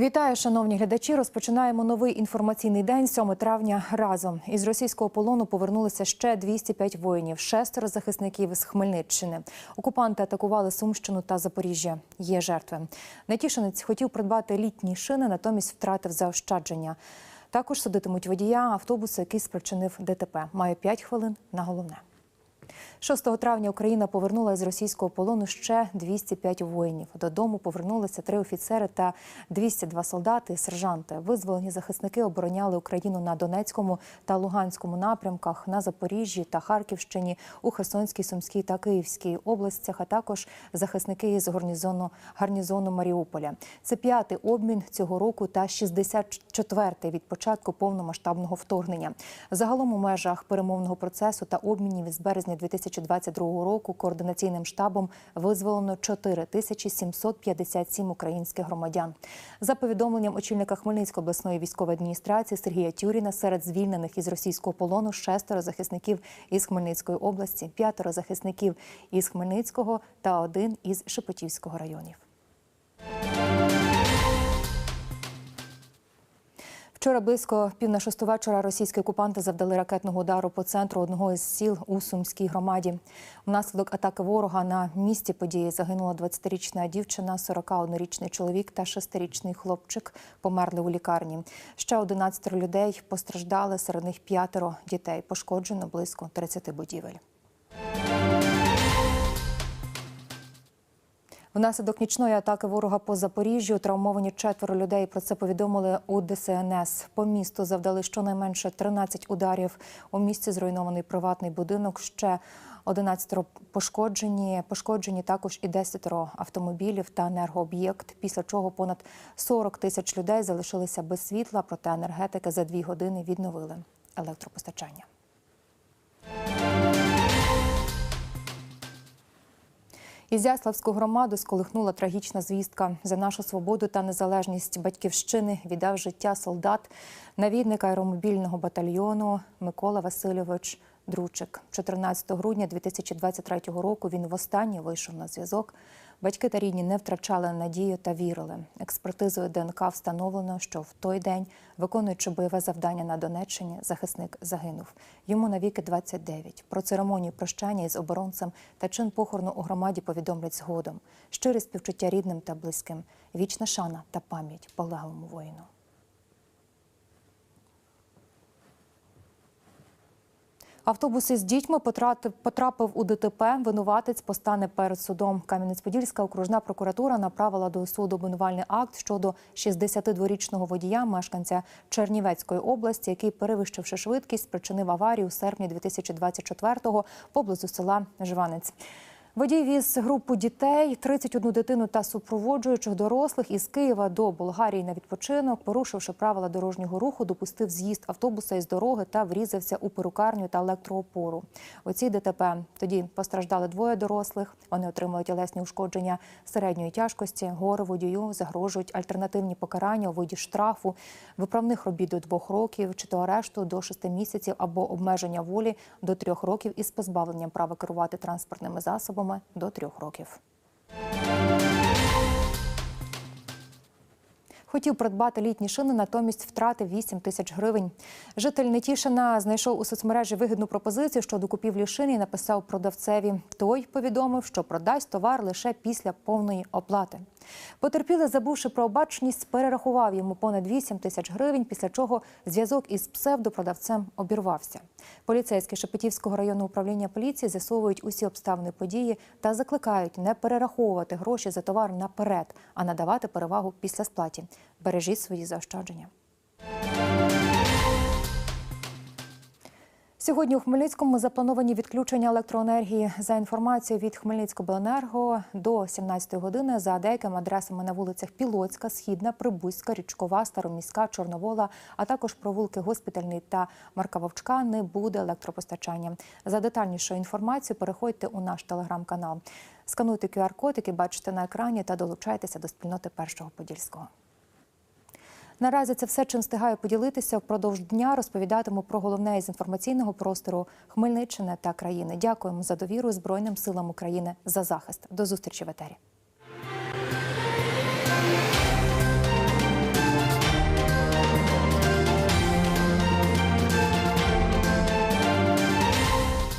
Вітаю, шановні глядачі. Розпочинаємо новий інформаційний день 7 травня. Разом із російського полону повернулися ще 205 воїнів, шестеро захисників з Хмельниччини. Окупанти атакували Сумщину та Запоріжжя. Є жертви. Нетішинець хотів придбати літні шини, натомість втратив заощадження. Також судитимуть водія автобуса, який спричинив ДТП. Має 5 хвилин на головне. 6 травня Україна повернула з російського полону ще 205 воїнів. Додому повернулися три офіцери та 202 солдати сержанти. Визволені захисники обороняли Україну на Донецькому та Луганському напрямках, на Запоріжжі та Харківщині, у Херсонській, Сумській та Київській областях, а також захисники із гарнізону, гарнізону Маріуполя. Це п'ятий обмін цього року та 64-й від початку повномасштабного вторгнення. Загалом у межах перемовного процесу та обмінів із березня 2022 року координаційним штабом визволено 4757 українських громадян. За повідомленням очільника Хмельницької обласної військової адміністрації Сергія Тюріна, серед звільнених із російського полону шестеро захисників із Хмельницької області, п'ятеро захисників із Хмельницького та один із Шепетівського районів. Вчора близько пів на шосту вечора російські окупанти завдали ракетного удару по центру одного із сіл у Сумській громаді. Внаслідок атаки ворога на місці події загинула 20-річна дівчина, 41-річний чоловік та 6-річний хлопчик померли у лікарні. Ще 11 людей постраждали, серед них п'ятеро дітей. Пошкоджено близько 30 будівель. Внаслідок нічної атаки ворога по Запоріжжю травмовані четверо людей. Про це повідомили у ДСНС. По місту завдали щонайменше 13 ударів. У місті зруйнований приватний будинок. Ще 11 пошкоджені. Пошкоджені також і 10 автомобілів та енергооб'єкт. Після чого понад 40 тисяч людей залишилися без світла. Проте енергетики за дві години відновили електропостачання. Ізяславську громаду сколихнула трагічна звістка. За нашу свободу та незалежність батьківщини віддав життя солдат, навідник аеромобільного батальйону Микола Васильович Дручик. 14 грудня 2023 року він востаннє вийшов на зв'язок. Батьки та рідні не втрачали надію та вірили. Експертизою ДНК встановлено, що в той день, виконуючи бойове завдання на Донеччині, захисник загинув. Йому навіки 29. Про церемонію прощання із оборонцем та чин похорону у громаді повідомлять згодом. Щире співчуття рідним та близьким, вічна шана та пам'ять полеглому воїну. Автобус із дітьми потрапив у ДТП. Винуватець постане перед судом. Кам'янець-Подільська окружна прокуратура направила до суду обвинувальний акт щодо 62-річного водія, мешканця Чернівецької області, який, перевищивши швидкість, спричинив аварію у серпні 2024-го поблизу села Жванець. Водій віз групу дітей, 31 дитину та супроводжуючих дорослих із Києва до Болгарії на відпочинок, порушивши правила дорожнього руху, допустив з'їзд автобуса із дороги та врізався у перукарню та електроопору. У цій ДТП тоді постраждали двоє дорослих. Вони отримали тілесні ушкодження середньої тяжкості. Горе водію загрожують альтернативні покарання у виді штрафу, виправних робіт до двох років, чи то арешту до шести місяців або обмеження волі до трьох років із позбавленням права керувати транспортними засобами до трьох років. Хотів придбати літні шини, натомість втратив 8 тисяч гривень. Житель Нетішина знайшов у соцмережі вигідну пропозицію щодо купівлі шин і написав продавцеві. Той повідомив, що продасть товар лише після повної оплати. Потерпілий, забувши про обачність, перерахував йому понад 8 тисяч гривень, після чого зв'язок із псевдопродавцем обірвався. Поліцейські Шепетівського районного управління поліції з'ясовують усі обставини події та закликають не перераховувати гроші за товар наперед, а надавати перевагу після сплаті. Бережіть свої заощадження. Сьогодні у Хмельницькому заплановані відключення електроенергії за інформацією від Хмельницькобленерго до 17 години за деякими адресами на вулицях Пілоцька, Східна, Прибузька, Річкова, Староміська, Чорновола, а також провулки Госпітальний та Марка Вовчка не буде електропостачання. За детальнішою інформацією переходьте у наш телеграм-канал. Скануйте QR-код, який бачите на екрані, та долучайтеся до спільноти першого подільського. Наразі це все, чим встигаю поділитися. Впродовж дня розповідатиму про головне із інформаційного простору Хмельниччини та країни. Дякуємо за довіру Збройним силам України за захист. До зустрічі в етері.